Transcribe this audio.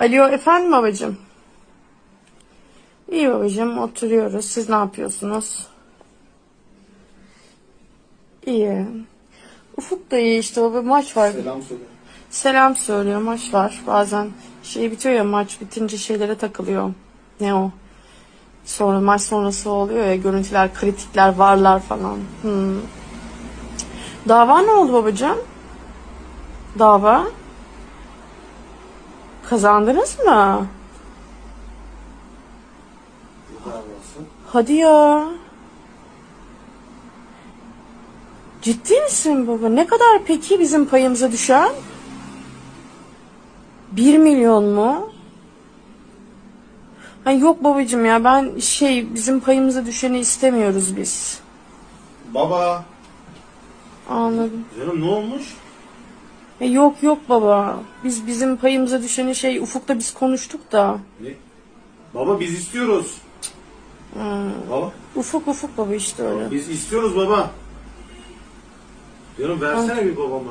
Alo efendim babacığım. İyi babacığım oturuyoruz. Siz ne yapıyorsunuz? İyi. Ufuk da iyi işte baba maç var. Selam söyle. Selam söylüyor maç var. Bazen şey bitiyor ya maç bitince şeylere takılıyor. Ne o? Sonra maç sonrası oluyor ya görüntüler, kritikler, varlar falan. Hmm. Dava ne oldu babacığım? Dava? Kazandınız mı? Hadi ya. Ciddi misin baba? Ne kadar peki bizim payımıza düşen? Bir milyon mu? Ha yok babacığım ya ben şey bizim payımıza düşeni istemiyoruz biz. Baba. Anladım. Canım ne olmuş? E, yok yok baba. Biz bizim payımıza düşeni şey Ufuk'ta biz konuştuk da. Ne? Baba biz istiyoruz. Baba. Ufuk Ufuk baba işte öyle. Biz istiyoruz baba. Diyorum versene bir babama.